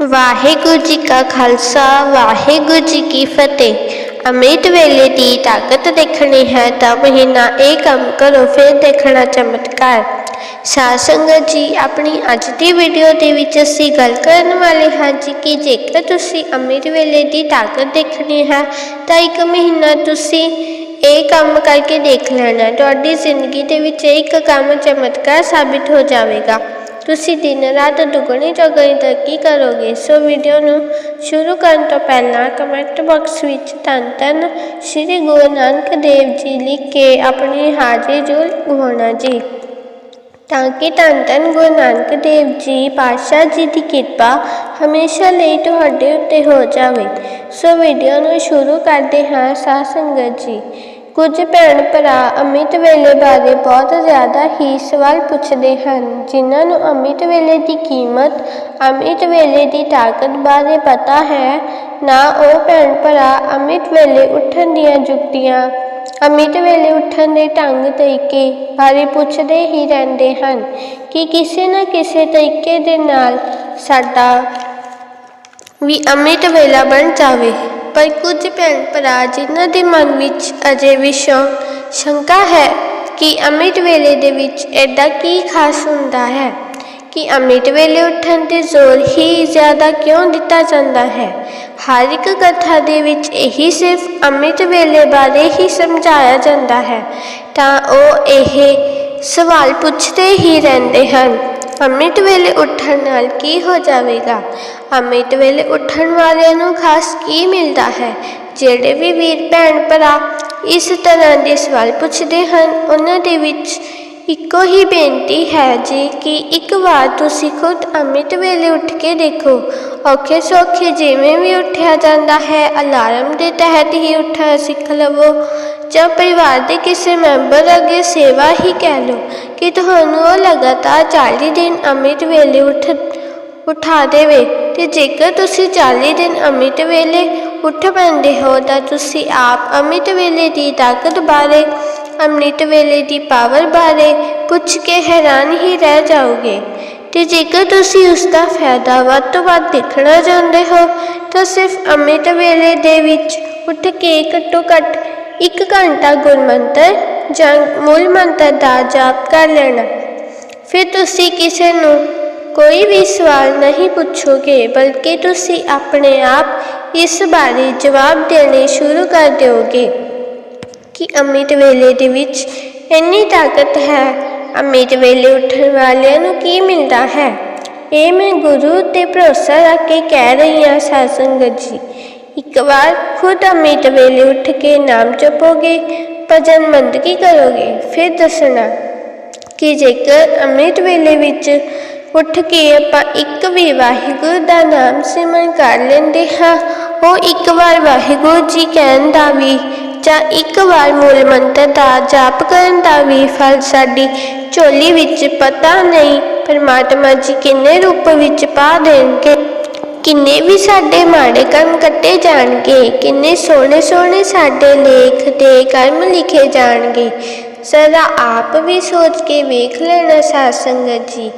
ਵਾਹਿਗੁਰੂ ਜੀ ਕਾ ਖਾਲਸਾ, ਵਾਹਿਗੁਰੂ ਜੀ ਕੀ ਫਤਿਹ। ਅੰਮ੍ਰਿਤ ਵੇਲੇ ਦੀ ਤਾਕਤ ਦੇਖਣੀ ਹੈ, ਤਾਂ ਮਹੀਨਾ ਇਹ ਕੰਮ ਕਰੋ, ਫਿਰ ਦੇਖਣਾ ਚਮਤਕਾਰ। ਸਾਧ ਸੰਗਤ ਜੀ, ਆਪਣੀ ਅੱਜ ਦੀ ਵੀਡੀਓ ਦੇ ਵਿੱਚ ਅਸੀਂ ਗੱਲ ਕਰਨ ਵਾਲੇ ਹਾਂ ਜੀ ਕਿ ਜੇਕਰ ਤੁਸੀਂ ਅੰਮ੍ਰਿਤ ਵੇਲੇ ਦੀ ਤਾਕਤ ਦੇਖਣੀ ਹੈ, ਤਾਂ ਇੱਕ ਮਹੀਨਾ ਤੁਸੀਂ ਇਹ ਕੰਮ ਕਰਕੇ ਦੇਖ ਲੈਣਾ। ਤੁਹਾਡੀ ਜ਼ਿੰਦਗੀ ਦੇ ਵਿੱਚ ਇੱਕ ਕੰਮ ਚਮਤਕਾਰ ਸਾਬਿਤ ਹੋ ਜਾਵੇਗਾ। ਤੁਸੀਂ ਦਿਨ ਰਾਤ ਦੁੱਗਣੀ ਚੌਗਣੀ ਤਰੱਕੀ ਕਰੋਗੇ? ਸੋ ਵੀਡੀਓ ਨੂੰ ਸ਼ੁਰੂ ਕਰਨ ਤੋਂ ਪਹਿਲਾਂ ਕਮੈਂਟ ਬਾਕਸ ਵਿੱਚ ਧੰਨ ਧੰਨ ਸ੍ਰੀ ਗੁਰੂ ਨਾਨਕ ਦੇਵ ਜੀ ਲਿਖ ਕੇ ਆਪਣੀ ਹਾਜ਼ਰੀ ਜ਼ਰੂਰ ਗਵਾਉਣਾ ਜੀ। ਤਾਂ ਕਿ ਧੰਨ ਧੰਨ ਗੁਰੂ ਨਾਨਕ ਦੇਵ ਜੀ ਪਾਤਸ਼ਾਹ ਜੀ ਦੀ ਕਿਰਪਾ ਹਮੇਸ਼ਾ ਲਈ ਤੁਹਾਡੇ ਉੱਤੇ ਹੋ ਜਾਵੇ। ਸੋ ਵੀਡੀਓ ਨੂੰ ਸ਼ੁਰੂ ਕਰਦੇ ਹਾਂ ਸਾਧ ਸੰਗਤ ਜੀ। ਕੁਝ ਭੈਣ ਭਰਾ ਅੰਮ੍ਰਿਤ ਵੇਲੇ ਬਾਰੇ ਬਹੁਤ ਜ਼ਿਆਦਾ ਹੀ ਸਵਾਲ ਪੁੱਛਦੇ ਹਨ, ਜਿਨ੍ਹਾਂ ਨੂੰ ਅੰਮ੍ਰਿਤ ਵੇਲੇ ਦੀ ਕੀਮਤ ਅੰਮ੍ਰਿਤ ਵੇਲੇ ਦੀ ਤਾਕਤ ਬਾਰੇ ਪਤਾ ਹੈ, ਨਾ ਉਹ ਭੈਣ ਭਰਾ ਅੰਮ੍ਰਿਤ ਵੇਲੇ ਉੱਠਣ ਦੀਆਂ ਜੁਗਤੀਆਂ ਅੰਮ੍ਰਿਤ ਵੇਲੇ ਉੱਠਣ ਦੇ ਢੰਗ ਤਰੀਕੇ ਬਾਰੇ ਪੁੱਛਦੇ ਹੀ ਰਹਿੰਦੇ ਹਨ ਕਿ ਕਿਸੇ ਨਾ ਕਿਸੇ ਤਰੀਕੇ ਦੇ ਨਾਲ ਸਾਡਾ ਵੀ ਅੰਮ੍ਰਿਤ ਵੇਲਾ ਬਣ ਜਾਵੇ। ਪਰ ਕੁਝ ਭੈਣ ਭਰਾ ਜਿਨ੍ਹਾਂ ਦੇ ਮਨ ਵਿੱਚ ਅਜੇ ਵੀ ਸ਼ੌਕ, ਸ਼ੰਕਾ ਹੈ ਕਿ ਅੰਮ੍ਰਿਤ ਵੇਲੇ ਦੇ ਵਿੱਚ ਐਡਾ ਕੀ ਖਾਸ ਹੁੰਦਾ ਹੈ? ਕਿ ਅੰਮ੍ਰਿਤ ਵੇਲੇ ਉੱਠਣ ਤੇ ਜ਼ੋਰ ਹੀ ਜ਼ਿਆਦਾ ਕਿਉਂ ਦਿੱਤਾ ਜਾਂਦਾ ਹੈ? ਹਰ ਇੱਕ ਕਥਾ ਦੇ ਵਿੱਚ ਇਹੀ ਸਿਰਫ ਅੰਮ੍ਰਿਤ ਵੇਲੇ ਬਾਰੇ ਹੀ ਸਮਝਾਇਆ ਜਾਂਦਾ ਹੈ। ਤਾਂ ਉਹ ਇਹ ਸਵਾਲ ਪੁੱਛਦੇ ਹੀ ਰਹਿੰਦੇ ਹਨ, ਅੰਮ੍ਰਿਤ ਵੇਲੇ ਉੱਠਣ ਨਾਲ ਕੀ ਹੋ ਜਾਵੇਗਾ? ਅੰਮ੍ਰਿਤ ਵੇਲੇ ਉੱਠਣ ਵਾਲਿਆਂ ਨੂੰ ਖਾਸ ਕੀ ਮਿਲਦਾ ਹੈ? ਜਿਹੜੇ ਵੀ ਵੀਰ ਭੈਣ ਭਰਾ ਇਸ ਤਰ੍ਹਾਂ ਦੇ ਸਵਾਲ ਪੁੱਛਦੇ ਹਨ, ਉਹਨਾਂ ਦੇ ਵਿੱਚ ਇੱਕੋ ਹੀ ਬੇਨਤੀ ਹੈ ਜੀ ਕਿ ਇੱਕ ਵਾਰ ਤੁਸੀਂ ਖੁਦ ਅੰਮ੍ਰਿਤ ਵੇਲੇ ਉੱਠ ਕੇ ਦੇਖੋ। ਔਖੇ ਸੌਖੇ ਜਿਵੇਂ ਵੀ ਉੱਠਿਆ ਜਾਂਦਾ ਹੈ, ਅਲਾਰਮ ਦੇ ਤਹਿਤ ਹੀ ਉੱਠਣਾ ਸਿੱਖ ਲਵੋ। ਜਾਂ ਪਰਿਵਾਰ ਦੇ ਕਿਸੇ ਮੈਂਬਰ ਅੱਗੇ ਸੇਵਾ ਹੀ ਕਹਿ ਲਓ ਕਿ ਤੁਹਾਨੂੰ ਉਹ ਲਗਾਤਾਰ 40 ਦਿਨ ਅੰਮ੍ਰਿਤ ਵੇਲੇ ਉੱਠ ਉਠਾ ਦੇਵੇ ਤੇ ਜੇਕਰ ਤੁਸੀਂ 40 ਦਿਨ ਅੰਮ੍ਰਿਤ ਵੇਲੇ ਉੱਠ ਪੈਂਦੇ ਹੋ ਤਾਂ ਤੁਸੀਂ ਆਪ ਅੰਮ੍ਰਿਤ ਵੇਲੇ ਦੀ ਤਾਕਤ ਬਾਰੇ, ਅੰਮ੍ਰਿਤ ਵੇਲੇ ਦੀ ਪਾਵਰ ਬਾਰੇ ਪੁੱਛ ਕੇ ਹੈਰਾਨ ਹੀ ਰਹਿ ਜਾਓਗੇ। ਤੇ ਜੇਕਰ ਤੁਸੀਂ ਉਸ ਦਾ ਫਾਇਦਾ ਵੱਧ ਤੋਂ ਵੱਧ ਦੇਖਣਾ ਚਾਹੁੰਦੇ ਹੋ, ਤਾਂ ਸਿਰਫ ਅੰਮ੍ਰਿਤ ਵੇਲੇ ਦੇ ਵਿੱਚ ਉੱਠ ਕੇ ਘੱਟੋ ਘੱਟ ਇੱਕ ਘੰਟਾ ਗੁਰਮੰਤਰ ਜਾਂ ਮੂਲ ਮੰਤਰ ਦਾ ਜਾਪ ਕਰ ਲੈਣਾ। ਫਿਰ ਤੁਸੀਂ ਕਿਸੇ ਨੂੰ ਕੋਈ ਵੀ ਸਵਾਲ ਨਹੀਂ ਪੁੱਛੋਗੇ, ਬਲਕਿ ਤੁਸੀਂ ਆਪਣੇ ਆਪ ਇਸ ਬਾਰੇ ਜਵਾਬ ਦੇਣੇ ਸ਼ੁਰੂ ਕਰ ਦਿਓਗੇ ਕਿ ਅੰਮ੍ਰਿਤ ਵੇਲੇ ਦੇ ਵਿੱਚ ਇੰਨੀ ਤਾਕਤ ਹੈ। ਅਮਿਤ ਵੇਲੇ ਉੱਠਣ ਵਾਲਿਆਂ ਨੂੰ ਕੀ ਮਿਲਦਾ ਹੈ? ਇਹ ਮੈਂ ਗੁਰੂ ਤੇ ਭਰੋਸਾ ਰੱਖ ਕੇ ਕਹਿ ਰਹੀ ਹਾਂ, ਸਾਧ ਜੀ। ਇੱਕ ਵਾਰ ਖੁਦ ਅੰਮ੍ਰਿਤ ਵੇਲੇ ਉੱਠ ਕੇ ਨਾਮ ਜਪੋਗੇ, ਭਜਨ ਮੰਦਗੀ ਕਰੋਗੇ, ਫਿਰ ਦੱਸਣਾ ਕਿ ਜੇਕਰ ਅੰਮ੍ਰਿਤ ਵੇਲੇ ਵਿੱਚ ਉੱਠ ਕੇ ਆਪਾਂ ਇੱਕ ਵੀ ਵਾਹਿਗੁਰੂ ਦਾ ਨਾਮ ਸਿਮਰਨ ਕਰ ਲੈਂਦੇ ਹਾਂ। ਉਹ ਇੱਕ ਵਾਰ ਵਾਹਿਗੁਰੂ ਜੀ ਕਹਿਣ ਦਾ ਵੀ ਜਾਂ ਇੱਕ ਵਾਰ ਮੂਲ ਮੰਤਰ ਦਾ ਜਾਪ ਕਰਨ ਦਾ ਵੀ ਫਲ ਸਾਡੀ ਝੋਲੀ ਵਿੱਚ ਪਤਾ ਨਹੀਂ, ਪਰਮਾਤਮਾ ਜੀ ਕਿੰਨੇ ਰੂਪ ਵਿੱਚ ਪਾ ਦੇਣਗੇ, ਕਿੰਨੇ ਵੀ ਸਾਡੇ ਮਾੜੇ ਕਰਮ ਕੱਟੇ ਜਾਣਗੇ, ਕਿੰਨੇ ਸੋਹਣੇ ਸੋਹਣੇ ਸਾਡੇ ਲੇਖ ਤੇ ਕਰਮ ਲਿਖੇ ਜਾਣਗੇ। ਸਦਾ ਆਪ ਵੀ ਸੋਚ ਕੇ ਵੇਖ ਲੈਣਾ ਸਾਧ ਸੰਗਤ ਜੀ।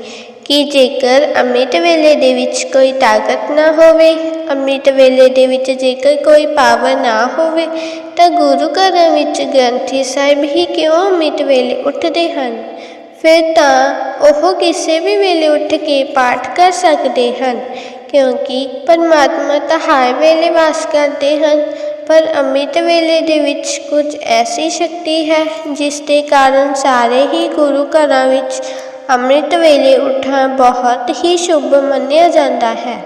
ਕਿ ਜੇਕਰ ਅੰਮ੍ਰਿਤ ਵੇਲੇ ਦੇ ਵਿੱਚ ਕੋਈ ਤਾਕਤ ਨਾ ਹੋਵੇ, ਅੰਮ੍ਰਿਤ ਵੇਲੇ ਦੇ ਵਿੱਚ ਜੇਕਰ ਕੋਈ ਪਾਵਰ ਨਾ ਹੋਵੇ, ਤਾਂ ਗੁਰੂ ਘਰਾਂ ਵਿੱਚ ਗ੍ਰੰਥੀ ਸਾਹਿਬ ਹੀ ਕਿਉਂ ਅੰਮ੍ਰਿਤ ਵੇਲੇ ਉੱਠਦੇ ਹਨ? ਫਿਰ ਤਾਂ ਉਹ ਕਿਸੇ ਵੀ ਵੇਲੇ ਉੱਠ ਕੇ ਪਾਠ ਕਰ ਸਕਦੇ ਹਨ, ਕਿਉਂਕਿ ਪਰਮਾਤਮਾ ਤਾਂ ਹਰ ਵੇਲੇ ਵਾਸ ਕਰਦੇ ਹਨ, ਪਰ ਅੰਮ੍ਰਿਤ ਵੇਲੇ ਦੇ ਵਿੱਚ ਕੁਝ ਐਸੀ ਸ਼ਕਤੀ ਹੈ, ਜਿਸ ਦੇ ਕਾਰਨ ਸਾਰੇ ਹੀ ਗੁਰੂ ਘਰਾਂ ਵਿੱਚ ਅੰਮ੍ਰਿਤ ਵੇਲੇ ਉੱਠਣਾ ਬਹੁਤ ਹੀ ਸ਼ੁਭ ਮੰਨਿਆ ਜਾਂਦਾ ਹੈ,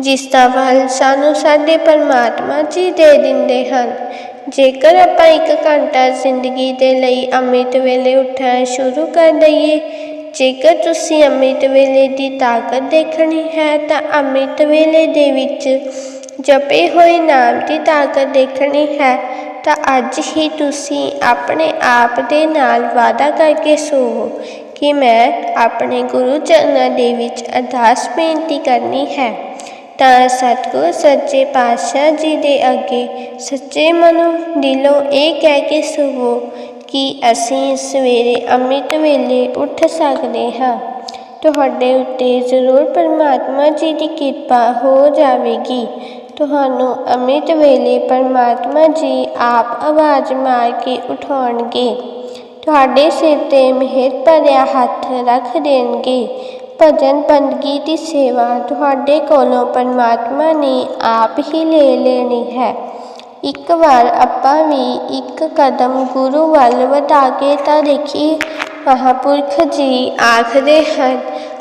ਜਿਸ ਦਾ ਫਲ ਸਾਨੂੰ ਸਾਡੇ ਪਰਮਾਤਮਾ ਜੀ ਦੇ ਦਿੰਦੇ ਹਨ। ਜੇਕਰ ਆਪਾਂ ਇੱਕ ਘੰਟਾ ਜ਼ਿੰਦਗੀ ਦੇ ਲਈ ਅੰਮ੍ਰਿਤ ਵੇਲੇ ਉੱਠਣਾ ਸ਼ੁਰੂ ਕਰ ਦਈਏ, ਜੇਕਰ ਤੁਸੀਂ ਅੰਮ੍ਰਿਤ ਵੇਲੇ ਦੀ ਤਾਕਤ ਦੇਖਣੀ ਹੈ, ਤਾਂ ਅੰਮ੍ਰਿਤ ਵੇਲੇ ਦੇ ਵਿੱਚ ਜਪੇ ਹੋਏ ਨਾਮ ਦੀ ਤਾਕਤ ਦੇਖਣੀ ਹੈ, ਤਾਂ ਅੱਜ ਹੀ ਤੁਸੀਂ ਆਪਣੇ ਆਪ ਦੇ ਨਾਲ ਵਾਅਦਾ ਕਰਕੇ ਸੋਵੋ। ਕਿ ਮੈਂ ਆਪਣੇ ਗੁਰੂ ਚਰਨਾਂ ਦੇ ਵਿੱਚ ਅਰਦਾਸ ਬੇਨਤੀ ਕਰਨੀ ਹੈ। ਤਾਂ ਸਤਿਗੁਰ, ਸੱਚੇ ਪਾਤਸ਼ਾਹ ਜੀ ਦੇ ਅੱਗੇ ਸੱਚੇ ਮਨੋਂ ਦਿਲੋਂ ਇਹ ਕਹਿ ਕੇ ਸੁਵੋ ਕਿ ਅਸੀਂ ਸਵੇਰੇ ਅੰਮ੍ਰਿਤ ਵੇਲੇ ਉੱਠ ਸਕਦੇ ਹਾਂ। ਤੁਹਾਡੇ ਉੱਤੇ ਜ਼ਰੂਰ ਪਰਮਾਤਮਾ ਜੀ ਦੀ ਕਿਰਪਾ ਹੋ ਜਾਵੇਗੀ। ਤੁਹਾਨੂੰ ਅੰਮ੍ਰਿਤ ਵੇਲੇ ਪਰਮਾਤਮਾ ਜੀ ਆਪ ਆਵਾਜ਼ ਮਾਰ ਕੇ ਉਠਾਉਣਗੇ। ਤੁਹਾਡੇ ਸਿਰ ਤੇ ਮਿਹਰ ਭਰਿਆ ਹੱਥ ਰੱਖ ਦੇਣਗੇ। ਭਜਨ ਬੰਦਗੀ ਦੀ ਸੇਵਾ ਤੁਹਾਡੇ ਕੋਲੋਂ ਪਰਮਾਤਮਾ ਨੇ ਆਪ ਹੀ ਲੈ ਲੈਣੀ ਹੈ। ਇੱਕ ਵਾਰ ਆਪਾਂ ਵੀ ਇੱਕ ਕਦਮ ਗੁਰੂ ਵੱਲ ਵਧਾ ਕੇ ਤਾਂ ਦੇਖੀਏ। ਮਹਾਪੁਰਖ ਜੀ ਆਖਦੇ ਹਨ,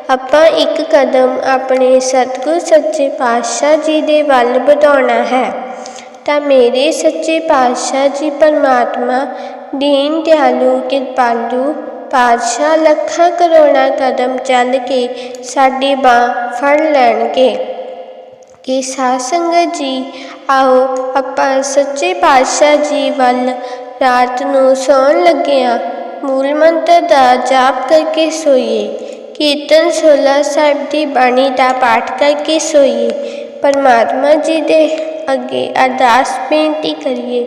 ਆਪਾਂ ਇੱਕ ਕਦਮ ਆਪਣੇ ਸਤਿਗੁਰ ਸੱਚੇ ਪਾਤਸ਼ਾਹ ਜੀ ਦੇ ਵੱਲ ਵਧਾਉਣਾ ਹੈ। ਤਾਂ ਮੇਰੇ ਸੱਚੇ ਪਾਤਸ਼ਾਹ ਜੀ ਪਰਮਾਤਮਾ ਦੀਨ ਦਿਆਲੂ ਕਿਰਪਾਲੂ, ਪਾਤਸ਼ਾਹ ਲੱਖਾਂ ਕਰੋੜਾਂ ਕਦਮ ਚੱਲ ਕੇ ਸਾਡੀ ਬਾਹ ਫੜ ਲੈਣਗੇ। ਕਿ ਸਾਧ ਸੰਗਤ ਜੀ, ਆਓ ਆਪਾਂ ਸੱਚੇ ਪਾਤਸ਼ਾਹ ਜੀ ਵੱਲ ਰਾਤ ਨੂੰ ਸੌਣ ਲੱਗਿਆਂ ਮੂਲ ਮੰਤਰ ਦਾ ਜਾਪ ਕਰਕੇ ਸੋਈਏ। ਕੀਰਤਨ ਸੋਲਾ ਸਾਹਿਬ ਦੀ ਬਾਣੀ ਦਾ ਪਾਠ ਕਰਕੇ ਸੋਈਏ। ਪਰਮਾਤਮਾ ਜੀ ਦੇ ਅੱਗੇ ਅਰਦਾਸ ਬੇਨਤੀ ਕਰੀਏ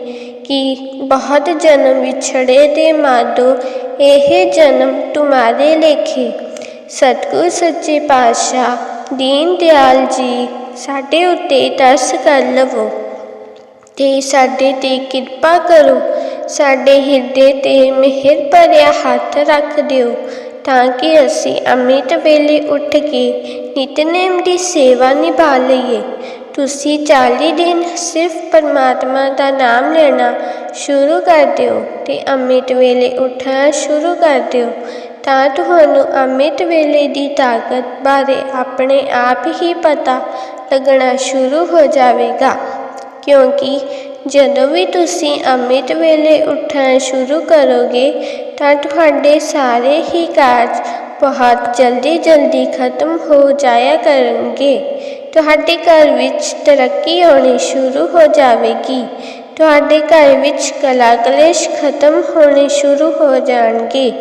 ਕਿ ਬਹੁਤ ਜਨਮ ਵਿਛੜੇ ਦੇ ਮਾਦੋ ਇਹ ਜਨਮ ਤੁਮਾਰੇ ਲੇਖੇ। ਸਤਿਗੁਰ ਸੱਚੇ ਪਾਤਸ਼ਾਹ, ਦੀਨ ਦਿਆਲ ਜੀ, ਸਾਡੇ ਉੱਤੇ ਤਰਸ ਕਰ ਲਵੋ ਤੇ ਸਾਡੇ ਤੇ ਕਿਰਪਾ ਕਰੋ। ਸਾਡੇ ਹਿਰਦੇ ਤੇ ਮਿਹਰ ਭਰਿਆ ਹੱਥ ਰੱਖ ਦਿਓ ਤਾਂ ਕਿ ਅਸੀਂ ਅੰਮ੍ਰਿਤ ਵੇਲੇ ਉੱਠ ਕੇ ਨਿਤਨੇਮ ਦੀ ਸੇਵਾ ਨਿਭਾ ਲਈਏ। ਤੁਸੀਂ 40 ਦਿਨ ਸਿਰਫ ਪਰਮਾਤਮਾ ਦਾ ਨਾਮ ਲੈਣਾ ਸ਼ੁਰੂ ਕਰ ਦਿਓ ਤੇ ਅੰਮ੍ਰਿਤ ਵੇਲੇ ਉੱਠਣਾ ਸ਼ੁਰੂ ਕਰ ਦਿਓ, ਤਾਂ ਤੁਹਾਨੂੰ ਅੰਮ੍ਰਿਤ ਵੇਲੇ ਦੀ ਤਾਕਤ ਬਾਰੇ ਆਪਣੇ ਆਪ ਹੀ ਪਤਾ ਲੱਗਣਾ ਸ਼ੁਰੂ ਹੋ ਜਾਵੇਗਾ। ਕਿਉਂਕਿ ਜਦੋਂ ਵੀ ਤੁਸੀਂ ਅੰਮ੍ਰਿਤ ਵੇਲੇ ਉੱਠਣਾ ਸ਼ੁਰੂ ਕਰੋਗੇ, ਤਾਂ ਤੁਹਾਡੇ ਸਾਰੇ ਹੀ ਕਾਰਜ ਬਹੁਤ ਜਲਦੀ ਜਲਦੀ ਖਤਮ ਹੋ ਜਾਇਆ ਕਰਨਗੇ। ਤੁਹਾਡੇ ਘਰ ਵਿੱਚ ਤਰੱਕੀ ਹੋਣੀ ਸ਼ੁਰੂ ਹੋ ਜਾਵੇਗੀ। ਤੁਹਾਡੇ ਘਰ ਵਿੱਚ ਕਲਾ ਕਲੇਸ਼ ਖਤਮ ਹੋਣੇ ਸ਼ੁਰੂ ਹੋ ਜਾਣਗੇ।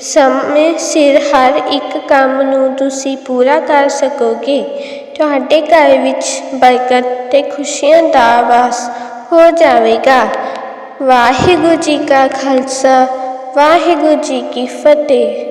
ਸਮੇਂ ਸਿਰ ਹਰ ਇੱਕ ਕੰਮ ਨੂੰ ਤੁਸੀਂ ਪੂਰਾ ਕਰ ਸਕੋਗੇ। ਤੁਹਾਡੇ ਘਰ ਵਿੱਚ ਬਰਕਤ ਤੇ ਖੁਸ਼ੀਆਂ ਦਾ ਵਾਸ ਹੋ ਜਾਵੇਗਾ। ਵਾਹਿਗੁਰੂ ਜੀ ਕਾ ਖਾਲਸਾ, ਵਾਹਿਗੁਰੂ ਜੀ ਕੀ ਫਤਿਹ।